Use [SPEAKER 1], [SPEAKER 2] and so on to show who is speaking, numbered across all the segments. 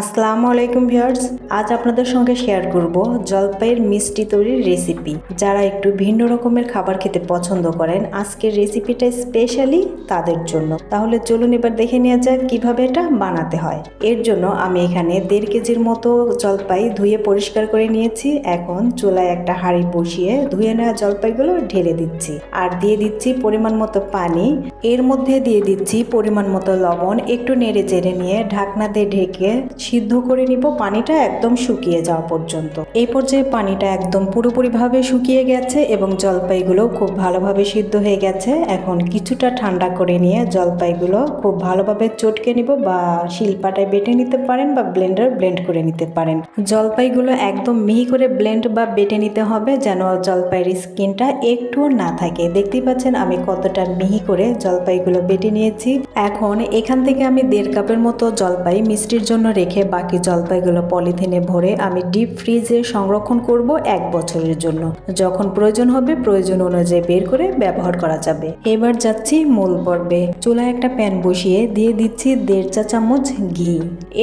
[SPEAKER 1] আসসালামু আলাইকুম ভিউয়ার্স, আজ আপনাদের সঙ্গে শেয়ার করব জলপাইয়ের মিষ্টি তৈরির রেসিপি। যারা একটু ভিন্ন রকমের খাবার খেতে পছন্দ করেন, আজকের রেসিপিটা স্পেশালি তাদের জন্য। তাহলে চলুন এবার দেখে নেওয়া যাক কীভাবে এটা বানাতে হয়। এর জন্য আমি এখানে দেড় কেজির মতো জলপাই ধুয়ে পরিষ্কার করে নিয়েছি। এখন চুলায় একটা হাঁড়ি বসিয়ে ধুয়ে নেওয়া জলপাইগুলো ঢেলে দিচ্ছি। আর দিয়ে দিচ্ছি পরিমাণ মতো পানি। এর মধ্যে দিয়ে দিচ্ছি পরিমাণ মতো লবণ। একটু নেড়ে চেড়ে নিয়ে ঢাকনা দিয়ে ঢেকে সিদ্ধ করে নিব, পানিটা একদম শুকিয়ে যাওয়া পর্যন্ত। এই পর্যায়ে পানিটা একদম পুরোপুরিভাবে শুকিয়ে গেছে এবং জলপাইগুলো খুব ভালোভাবে সিদ্ধ হয়ে গেছে। এখন কিছুটা ঠান্ডা করে নিয়ে জলপাইগুলো খুব ভালোভাবে চটকে নিব বা শিলপাটায় বেটে নিতে পারেন বা ব্লেন্ডার ব্লেন্ড করে নিতে পারেন। জলপাইগুলো একদম মিহি করে ব্লেন্ড বা বেটে নিতে হবে যেন জলপাইয়ের স্কিনটা একটুও না থাকে। দেখতেই পাচ্ছেন আমি কতটা মিহি করে জলপাইগুলো বেটে নিয়েছি। এখন এখান থেকে আমি দেড় কাপের মতো জলপাই মিষ্টির জন্য রেখে বাকি জলপাইগুলো পলিথিনে ভরে আমি ডিপ ফ্রিজে সংরক্ষণ করব এক বছরের জন্য। যখন প্রয়োজন হবে, প্রয়োজন অনুযায়ী বের করে ব্যবহার করা যাবে। এবার যাচ্ছি মূল পর্বে। চুলায় একটা প্যান বসিয়ে দিয়ে দিচ্ছি দেড় চা চামচ ঘি।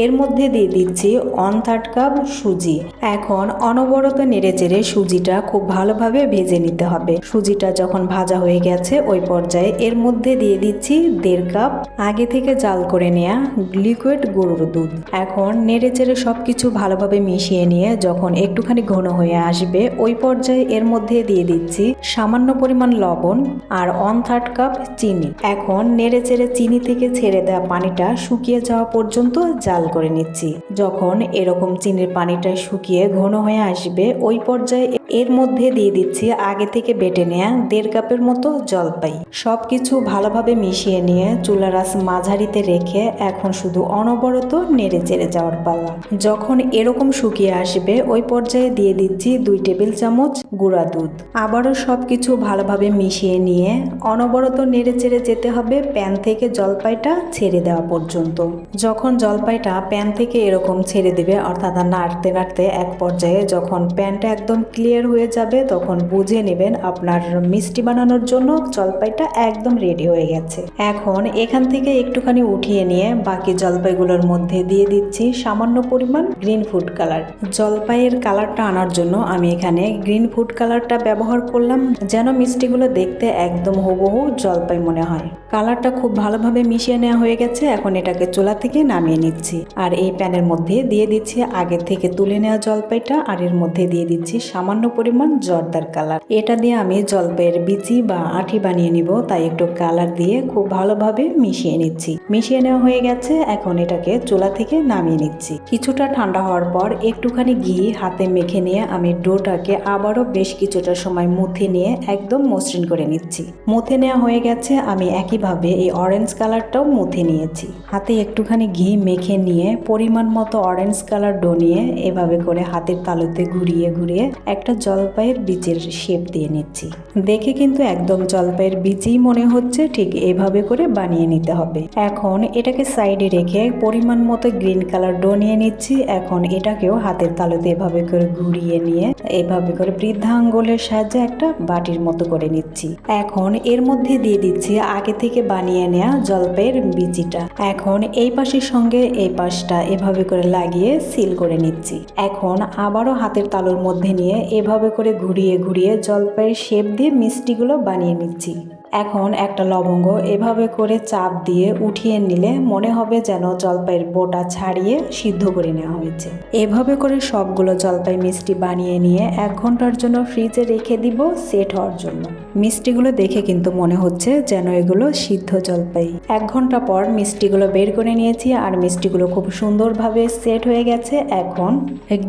[SPEAKER 1] এর মধ্যে দিয়ে দিচ্ছি ওয়ান থার্ড কাপ সুজি। এখন অনবরত নেড়ে চেড়ে সুজিটা খুব ভালোভাবে ভেজে নিতে হবে। সুজিটা যখন ভাজা হয়ে গেছে, ওই পর্যায়ে এর মধ্যে দিয়ে দিচ্ছি দেড় কাপ আগে থেকে জাল করে নেওয়া লিকুইড গরুর দুধ। এখন নেড়ে চেড়ে সব কিছু ভালোভাবে মিশিয়ে নিয়ে যখন একটুখানি ঘন হয়ে আসবে, ওই পর্যায়ে এর মধ্যে দিয়ে দিচ্ছি সামান্য পরিমাণ লবণ আর ওয়ান থার্ড কাপ চিনি। এখন নেড়ে চেড়ে চিনি থেকে ছেড়ে দেওয়া পানিটা শুকিয়ে যাওয়া পর্যন্ত জাল করে নিচ্ছি। যখন এরকম চিনির পানিটা শুকিয়ে ঘন হয়ে আসবে, ওই পর্যায়ে এর মধ্যে দিয়ে দিচ্ছি আগে থেকে বেটে নেওয়া দেড় কাপের মতো জলপাই। সব কিছু ভালোভাবে মিশিয়ে নিয়ে চুলারাস মাঝারিতে রেখে এখন শুধু অনবরত নেড়ে চেড়ে যাওয়ার পালা। যখন এরকম শুকিয়ে আসবে, ওই পর্যায়ে দিয়ে দিচ্ছি দুই টেবিল চামচ গুঁড়া দুধ। আবারও সব কিছু ভালোভাবে মিশিয়ে নিয়ে অনবরত নেড়ে চেড়ে যেতে হবে প্যান থেকে জলপাইটা ছেড়ে দেওয়া পর্যন্ত। যখন জলপাইটা প্যান থেকে এরকম ছেড়ে দেবে, অর্থাৎ নাড়তে নাড়তে এক পর্যায়ে যখন প্যানটা একদম ক্লিয়ার হয়ে যাবে, তখন বুঝে নেবেন আপনার মিষ্টি বানানোর জন্য জলপাইটা একদম রেডি হয়ে গেছে। এখন এখান থেকে একটুখানি উঠিয়ে নিয়ে বাকি জলপাইগুলোর মধ্যে দিয়ে দিচ্ছি সামান্য পরিমাণ গ্রিন ফুড কালার জলপাইয়ের কালারটা আনার জন্য আমি এখানে গ্রিন ফুড কালারটা ব্যবহার করলাম, যেন মিষ্টিগুলো দেখতে একদম হুবহু জলপাই মনে হয়। কালারটা খুব ভালোভাবে মিশিয়ে নেওয়া হয়ে গেছে, এখন এটাকে চুলা থেকে নামিয়ে নিচ্ছি। আর এই প্যানের মধ্যে দিয়ে দিচ্ছি আগে থেকে তুলে নেওয়া জলপাইটা, আর এর মধ্যে দিয়ে দিচ্ছি সামান্য পরিমাণ জর্দার কালার এটা দিয়ে আমি জলপাইয়ের বিচি বা আঠি বানিয়ে নিব, তাই একটু কালার দিয়ে খুব ভালোভাবে মিশিয়ে নিচ্ছি। মিশিয়ে নেওয়া হয়ে গেছে, এখন এটাকে চুলা থেকে নামিয়ে নিচ্ছি। কিছুটা ঠান্ডা হওয়ার পর একটুখানি ঘি হাতে মেখে নিয়ে আমি ডোটাকে আবারও বেশ কিছুটা সময় মুথে নিয়ে একদম মসৃণ করে নিচ্ছি। মুথে নেওয়া হয়ে গেছে, আমি একইভাবে এই অরেঞ্জ কালারটাও মুথে নিয়েছি। হাতে একটুখানি ঘি মেখে নিয়ে পরিমাণ মতো অরেঞ্জ কালার ডো নিয়ে এভাবে করে হাতের তালুতে ঘুরিয়ে ঘুরিয়ে একটা জলপাইয়ের বীজের শেপ দিয়ে নিচ্ছি। দেখে কিন্তু একদম জলপাইয়ের বীজই মনে হচ্ছে, ঠিক এভাবে করে বানিয়ে নিতে হবে। এখন এটাকে সাইডে রেখে পরিমাণ মতো গ্রিন কালার ডো নিয়ে নিচ্ছি। এখন এটাকেও হাতের তালুতে এভাবে করে ঘুরিয়ে নিয়ে, এভাবে করে বৃদ্ধাঙ্গুলের সাহায্যে একটা বাটির মতো করে নিচ্ছি। এখন এর মধ্যে দিয়ে দিচ্ছি আগে থেকে বানিয়ে নেওয়া জলপাইয়ের বিচিটা। এখন এই পাশের সঙ্গে এই পাশটা এভাবে করে লাগিয়ে সিল করে নিচ্ছি। এখন আবারও হাতের তালুর মধ্যে নিয়ে এভাবে করে ঘুরিয়ে ঘুরিয়ে জলপাইয়ের শেপ দিয়ে মিষ্টিগুলো বানিয়ে নিচ্ছি। এখন একটা লবঙ্গ এভাবে করে চাপ দিয়ে উঠিয়ে নিলে মনে হবে যেন জলপাইয়ের বোটা ছাড়িয়ে সিদ্ধ করে নেওয়া হয়েছে। এভাবে করে সবগুলো জলপাই মিষ্টি বানিয়ে নিয়ে এক ঘণ্টার জন্য ফ্রিজে রেখে দিব সেট হওয়ার জন্য। মিষ্টিগুলো দেখে কিন্তু মনে হচ্ছে যেন এগুলো সিদ্ধ জলপাই। এক ঘণ্টা পর মিষ্টিগুলো বের করে নিয়েছি আর মিষ্টিগুলো খুব সুন্দরভাবে সেট হয়ে গেছে। এখন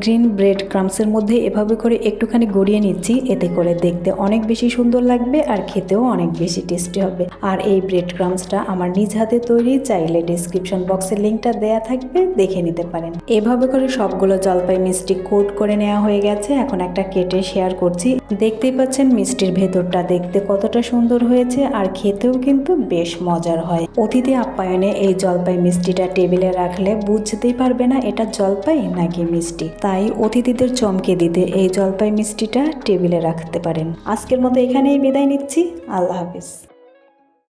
[SPEAKER 1] গ্রিন ব্রেড ক্রামসের মধ্যে এভাবে করে একটুখানি গড়িয়ে নিচ্ছি। এতে করে দেখতে অনেক বেশি সুন্দর লাগবে আর খেতেও অনেক বেশি বেশি টেস্টি হবে। আর এই ব্রেড ক্রামসটা আমার নিজ হাতে তৈরি, চাইলে ডিসক্রিপশন বক্সের লিঙ্কটা দেয়া থাকবে, দেখে নিতে পারেন। এভাবে করে সবগুলো জলপাই মিষ্টি কোট করে নেওয়া হয়ে গেছে। এখন একটা কেটে শেয়ার করছি। দেখতেই পাচ্ছেন মিষ্টির ভেতরটা দেখতে কতটা সুন্দর হয়েছে, আর খেতেও কিন্তু বেশ মজার হয়। অতিথি আপ্যায়নে এই জলপাই মিষ্টিটা টেবিলে রাখলে বুঝতেই পারবে না এটা জলপাই নাকি মিষ্টি। তাই অতিথিদের চমকে দিতে এই জলপাই মিষ্টিটা টেবিলে রাখতে পারেন। আজকের মতো এখানেই বিদায় নিচ্ছি। আল্লাহ হাফিজ। guys.